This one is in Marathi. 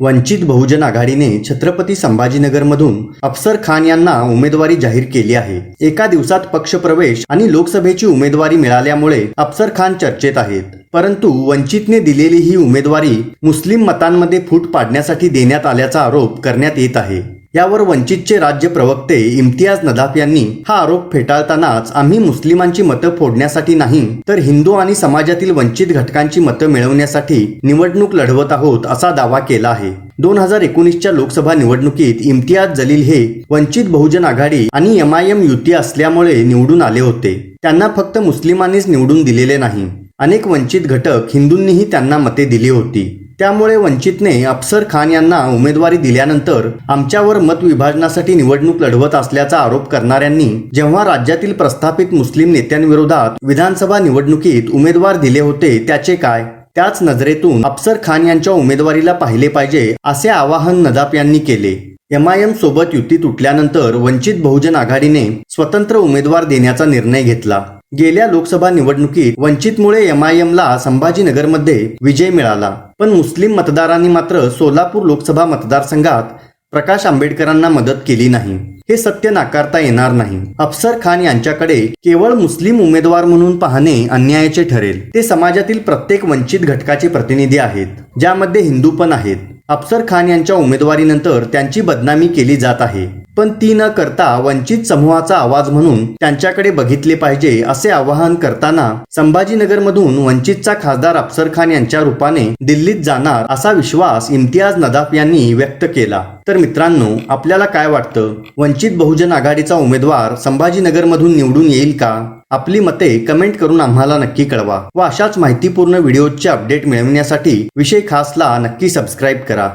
वंचित बहुजन आघाडीने छत्रपती संभाजीनगरमधून अफसर खान यांना उमेदवारी जाहीर केली आहे. एका दिवसात पक्षप्रवेश आणि लोकसभेची उमेदवारी मिळाल्यामुळे अफसर खान चर्चेत आहेत. परंतु वंचितने दिलेली ही उमेदवारी मुस्लिम मतांमध्ये फूट पाडण्यासाठी देण्यात आल्याचा आरोप करण्यात येत आहे. यावर वंचितचे राज्य प्रवक्ते इम्तियाज नदाफ यांनी हा आरोप फेटाळतानाच आम्ही मुस्लिमांची मतं फोडण्यासाठी नाही तर हिंदू आणि समाजातील वंचित घटकांची मतं मिळवण्यासाठी निवडणूक लढवत आहोत असा दावा केला आहे. दोन हजार एकोणीसच्या लोकसभा निवडणुकीत इम्तियाज जलील हे वंचित बहुजन आघाडी आणि एम आय एम युती असल्यामुळे निवडून आले होते. त्यांना फक्त मुस्लिमांनीच निवडून दिलेले नाही. अनेक वंचित घटक हिंदूंनीही त्यांना मते दिली होती. त्यामुळे वंचितने अफसर खान यांना उमेदवारी दिल्यानंतर आमच्यावर मत विभाजनासाठी निवडणूक लढवत असल्याचा आरोप करणाऱ्यांनी जेव्हा राज्यातील प्रस्थापित मुस्लिम नेत्यांविरोधात विधानसभा निवडणुकीत उमेदवार दिले होते त्याचे काय? त्याच नजरेतून अफसर खान यांच्या उमेदवारीला पाहिले पाहिजे असे आवाहन नदाप यांनी केले. एम आय एम सोबत युती तुटल्यानंतर वंचित बहुजन आघाडीने स्वतंत्र उमेदवार देण्याचा निर्णय घेतला. गेल्या लोकसभा निवडणुकीत वंचितमुळे एमआयएमला संभाजीनगरमध्ये विजय मिळाला. पण मुस्लिम मतदारांनी मात्र सोलापूर लोकसभा मतदारसंघात प्रकाश आंबेडकरांना मदत केली नाही. हे सत्य नाकारता येणार नाही. अफसर खान यांच्याकडे केवळ मुस्लिम उमेदवार म्हणून पाहणे अन्यायाचे ठरेल. ते समाजातील प्रत्येक वंचित घटकाचे प्रतिनिधी आहेत ज्यामध्ये हिंदू पण आहेत. अफसर खान यांच्या उमेदवारीनंतर त्यांची बदनामी केली जात आहे. पण ती न करता वंचित समूहाचा आवाज म्हणून त्यांच्याकडे बघितले पाहिजे असे आवाहन करताना संभाजीनगरमधून वंचितचा खासदार अफसर खान यांच्या रूपाने दिल्लीत जाणार असा विश्वास इम्तियाज नदाफ यांनी व्यक्त केला. तर मित्रांनो आपल्याला काय वाटतं? वंचित बहुजन आघाडीचा उमेदवार संभाजीनगरमधून निवडून येईल का? आपली मते कमेंट करून आम्हाला नक्की कळवा व अशाच माहितीपूर्ण व्हिडिओचे अपडेट मिळवण्यासाठी विषय खासला नक्की सबस्क्राईब करा.